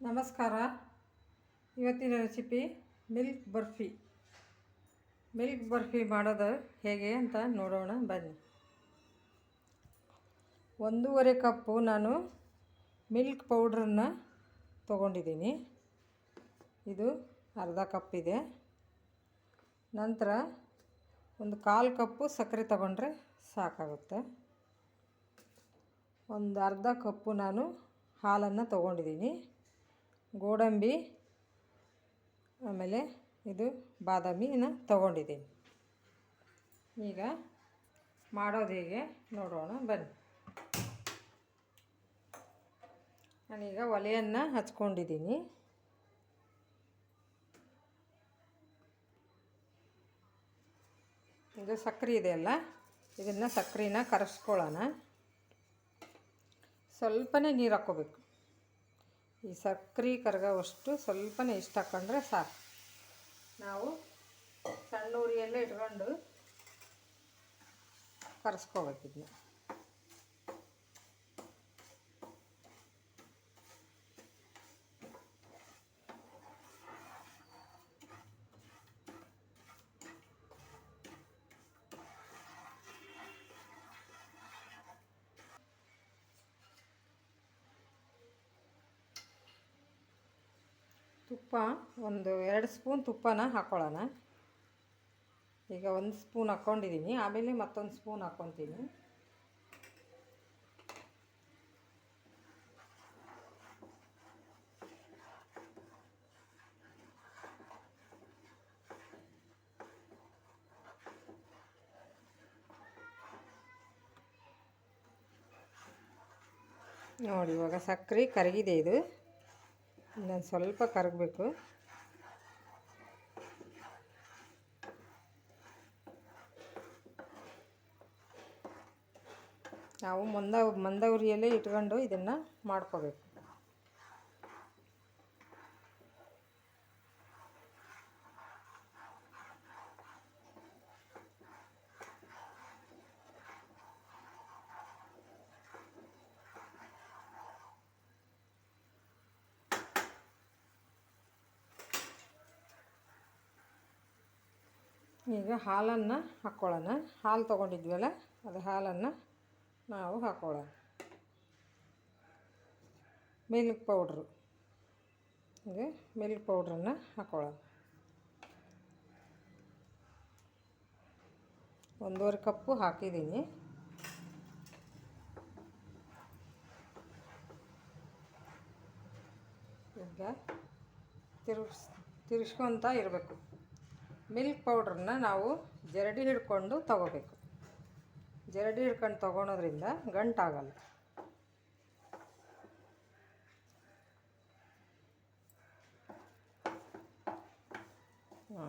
ನಮಸ್ಕಾರ. ಇವತ್ತಿನ recipe milk barfi. Milk barfi ಮಾಡೋದು ಹೇಗೆ ಅಂತ ನೋಡೋಣ, ಬನ್ನಿ. ಒಂದೂವರೆ ಕಪ್ಪು ನಾನು ಮಿಲ್ಕ್ ಪೌಡ್ರನ್ನು ತೊಗೊಂಡಿದ್ದೀನಿ. ಇದು ಅರ್ಧ ಕಪ್ ಇದೆ. ನಂತರ ಒಂದು ಕಾಲು ಕಪ್ಪು ಸಕ್ಕರೆ ತಗೊಂಡ್ರೆ ಸಾಕಾಗುತ್ತೆ. ಒಂದು ಅರ್ಧ ಕಪ್ಪು ನಾನು ಹಾಲನ್ನು ತೊಗೊಂಡಿದ್ದೀನಿ. ಗೋಡಂಬಿ, ಆಮೇಲೆ ಇದು ಬಾದಾಮಿನ ತೊಗೊಂಡಿದ್ದೀನಿ. ಈಗ ಮಾಡೋದು ಹೇಗೆ ನೋಡೋಣ, ಬನ್ನಿ. ನಾನೀಗ ಒಲೆಯನ್ನು ಹಚ್ಕೊಂಡಿದ್ದೀನಿ. ಇದು ಸಕ್ಕರೆ ಇದೆಯಲ್ಲ ಇದನ್ನು ಸಕ್ಕರೆನ ಕರೆಸ್ಕೊಳ್ಳೋಣ. ಸ್ವಲ್ಪನೇ ನೀರು ಹಾಕ್ಕೋಬೇಕು. ಈ ಸಕ್ಕರೆ ಕರಗವಷ್ಟು ಸ್ವಲ್ಪನೇ ಇಷ್ಟು ಹಾಕೊಂಡ್ರೆ ಸಾಕು. ನಾವು ಸಣ್ಣ ಉರಿಯಲ್ಲೇ ಇಟ್ಕೊಂಡು ಕರೆಸ್ಕೋಬೇಕು ತುಪ್ಪ, ಒಂದು ಎರಡು ಸ್ಪೂನ್ ತುಪ್ಪನ ಹಾಕ್ಕೊಳ್ಳೋಣ ಈಗ ಒಂದು ಸ್ಪೂನ್ ಹಾಕ್ಕೊಂಡಿದ್ದೀನಿ. ಆಮೇಲೆ ಮತ್ತೊಂದು ಸ್ಪೂನ್ ಹಾಕ್ಕೊತೀನಿ. ನೋಡಿ, ಇವಾಗ ಸಕ್ಕರೆ ಕರಗಿದೆ ಇದು. ಇನ್ನೊಂದು ಸ್ವಲ್ಪ ಕರಗಬೇಕು. ನಾವು ಮಂದ ಮಂದ ಉರಿಯಲ್ಲೇ ಇಟ್ಕೊಂಡು ಇದನ್ನು ಮಾಡ್ಕೋಬೇಕು. ಈಗ ಹಾಲನ್ನು ಹಾಕ್ಕೊಳ್ಳೋಣ. ಹಾಲು ತೊಗೊಂಡಿದ್ವಲ್ಲ, ಅದು ಹಾಲನ್ನು ನಾವು ಹಾಕ್ಕೊಳ್ಳೋಣ. Milk powder. ಇದು ಮಿಲ್ಕ್ ಪೌಡ್ರನ್ನು ಹಾಕ್ಕೊಳ್ಳೋಣ. ಒಂದೂವರೆ ಕಪ್ಪು ಹಾಕಿದ್ದೀನಿ. ಈಗ ತಿರುಗಿಸ್, ತಿರುಗಿಸ್ಕೊತ ಇರಬೇಕು. ಮಿಲ್ಕ್ ಪೌಡ್ರನ್ನ ನಾವು ಜರಡಿ ಹಿಡ್ಕೊಂಡು ತಗೋಬೇಕು. ಜರಡಿ ಹಿಡ್ಕೊಂಡು ತೊಗೊಳೋದ್ರಿಂದ ಗಂಟಾಗಲ್ಲ. ಹ್ಞೂ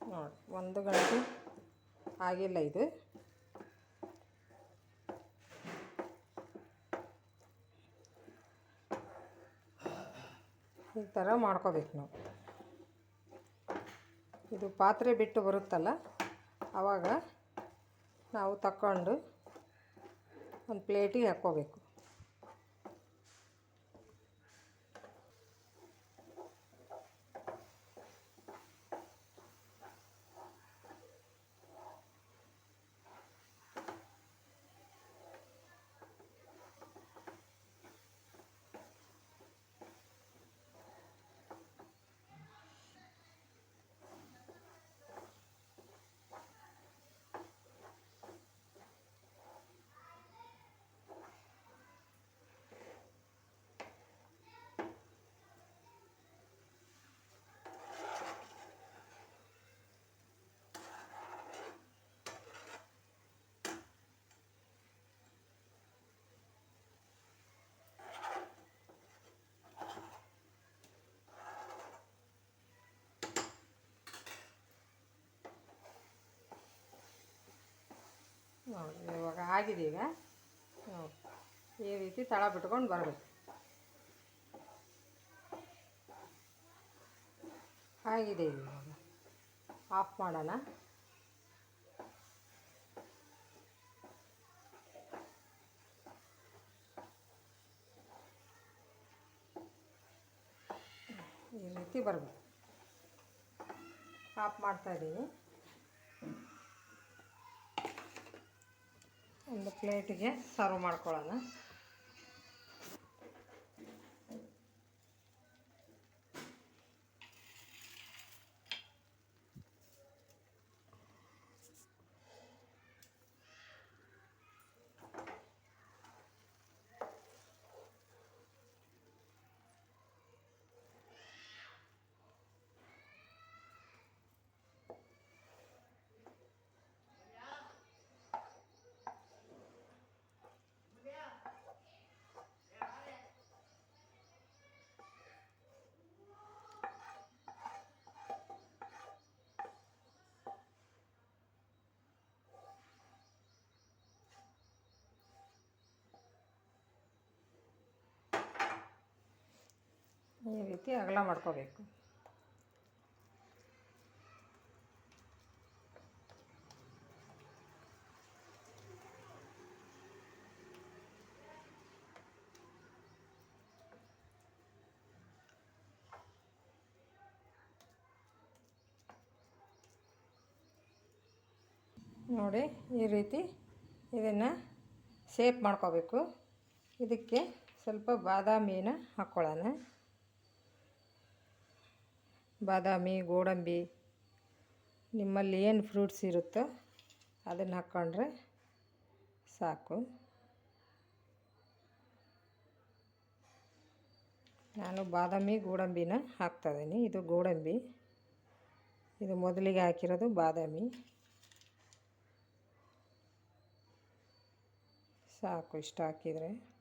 ನೋಡಿ, ಒಂದು ಗಂಟೆ ಆಗಿಲ್ಲ ಇದು ಈ ಥರ ಮಾಡ್ಕೋಬೇಕು ನಾವು. ಇದು ಪಾತ್ರೆ ಬಿಟ್ಟು ಬರುತ್ತಲ್ಲ ಆವಾಗ ನಾವು ತಕ್ಕೊಂಡು ಒಂದು ಪ್ಲೇಟಿಗೆ ಹಾಕ್ಕೋಬೇಕು. ನೋಡಿ ಇವಾಗ ಆಗಿದೆ ಈಗ. ನೋಡಿ ಈ ರೀತಿ ತಳ ಬಿಟ್ಕೊಂಡು ಬರಬೇಕು. ಆಗಿದೆ ಇವಾಗ. ಆಫ್ ಮಾಡೋಣ. ಈ ರೀತಿ ಬರಬೇಕು. ಆಫ್ ಮಾಡ್ತಾ ಒಂದು ಪ್ಲೇಟಿಗೆ ಸರ್ವ್ ಮಾಡ್ಕೊಳ್ಳೋಣ ಈ ರೀತಿ ಅಗಲ ಮಾಡ್ಕೋಬೇಕು. ನೋಡಿ ಈ ರೀತಿ ಇದನ್ನು ಶೇಪ್ ಮಾಡ್ಕೋಬೇಕು. ಇದಕ್ಕೆ ಸ್ವಲ್ಪ ಬಾದಾಮಿನ ಹಾಕ್ಕೊಳ್ಳೋಣ. ಬಾದಾಮಿ, ಗೋಡಂಬಿ, ನಿಮ್ಮಲ್ಲಿ ಏನು ಫ್ರೂಟ್ಸ್ ಇರುತ್ತೋ ಅದನ್ನು ಹಾಕ್ಕೊಂಡ್ರೆ ಸಾಕು. ನಾನು ಬಾದಾಮಿ, ಗೋಡಂಬಿನ ಹಾಕ್ತಾಯಿದ್ದೀನಿ ಇದು ಗೋಡಂಬಿ. ಇದು ಮೊದಲಿಗೆ ಹಾಕಿರೋದು ಬಾದಾಮಿ. ಸಾಕು ಇಷ್ಟು ಹಾಕಿದರೆ.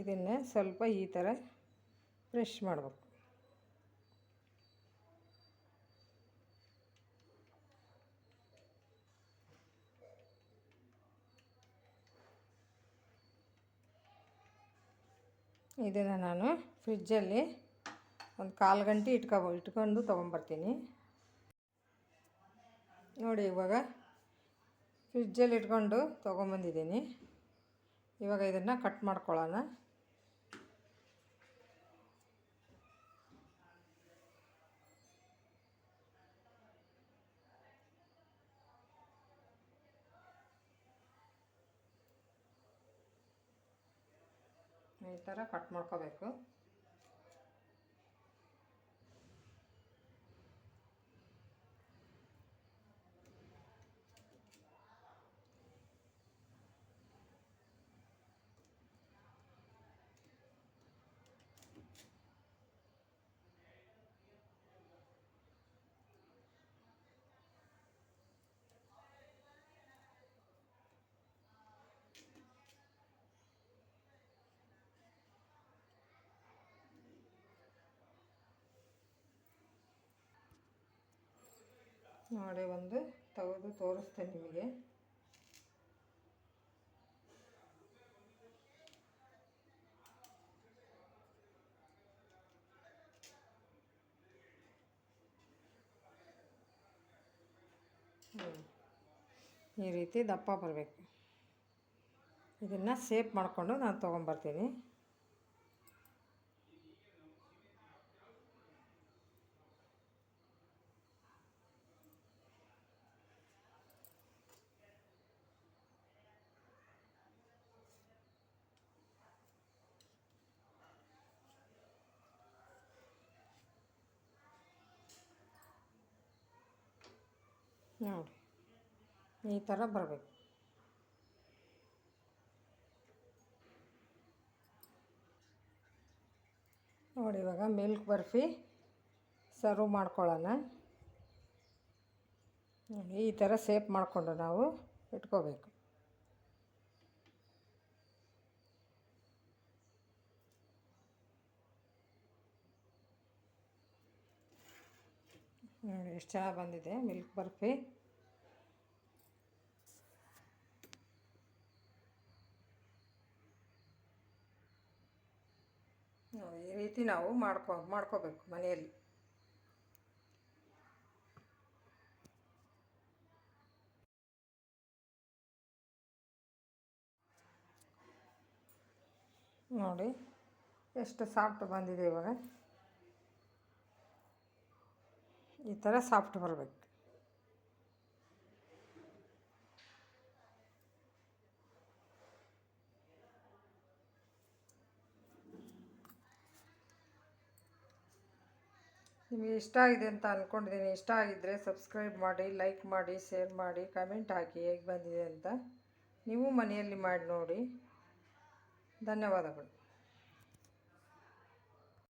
ಇದನ್ನು ಸ್ವಲ್ಪ ಈ ಥರ ಫ್ರೆಶ್ ಮಾಡಬೇಕು. ಇದನ್ನು ನಾನು ಫ್ರಿಜ್ಜಲ್ಲಿ ಒಂದು ಕಾಲು ಗಂಟೆ ಇಟ್ಕೊ ಇಟ್ಕೊಂಡು ತೊಗೊಂಬರ್ತೀನಿ. ನೋಡಿ ಇವಾಗ ಫ್ರಿಜ್ಜಲ್ಲಿ ಇಟ್ಕೊಂಡು ತೊಗೊಂಬಂದಿದ್ದೀನಿ. ಇವಾಗ ಇದನ್ನು ಕಟ್ ಮಾಡ್ಕೊಳ್ಳೋಣ ಈ ಥರ ಕಟ್ ಮಾಡ್ಕೋಬೇಕು. ನೋಡಿ ಒಂದು ತೆಗೆದು ತೋರಿಸ್ತೇನೆ ನಿಮಗೆ. ಈ ರೀತಿ ದಪ್ಪ ಬರಬೇಕು. ಇದನ್ನು ಸೇಪ್ ಮಾಡಿಕೊಂಡು ನಾನು ತೊಗೊಂಬರ್ತೀನಿ. ನೋಡಿ. ಈ ಥರ ಬರಬೇಕು. ನೋಡಿ, ಇವಾಗ ಮಿಲ್ಕ್ ಬರ್ಫಿ ಸರ್ವ್ ಮಾಡ್ಕೊಳ್ಳೋಣ. ನೋಡಿ, ಈ ಥರ ಸೇಪ್ ಮಾಡಿಕೊಂಡು ನಾವು ಇಟ್ಕೋಬೇಕು. ನೋಡಿ, ಎಷ್ಟು ಚೆನ್ನಾಗಿ ಬಂದಿದೆ. ಮಿಲ್ಕ್ ಬರ್ಫಿ. ಈ ರೀತಿ ನಾವು ಮಾಡ್ಕೊ, ಮಾಡ್ಕೋಬೇಕು ಮನೆಯಲ್ಲಿ. ನೋಡಿ, ಎಷ್ಟು ಸಾಫ್ಟ್ ಬಂದಿದೆ ಇವಾಗ. ಈ ಥರ ಸಾಫ್ಟ್ ಬರಬೇಕು. ನಿಮಗೆ ಇಷ್ಟ ಆಗಿದೆ ಅಂತ ಅಂದ್ಕೊಂಡಿದ್ದೀನಿ ಇಷ್ಟ ಆಗಿದ್ದರೆ ಸಬ್ಸ್ಕ್ರೈಬ್ ಮಾಡಿ, ಲೈಕ್ ಮಾಡಿ, ಶೇರ್ ಮಾಡಿ, ಕಮೆಂಟ್ ಹಾಕಿ ಹೇಗೆ ಬಂದಿದೆ ಅಂತ ನೀವು ಮನೆಯಲ್ಲಿ ಮಾಡಿ ನೋಡಿ. ಧನ್ಯವಾದಗಳು.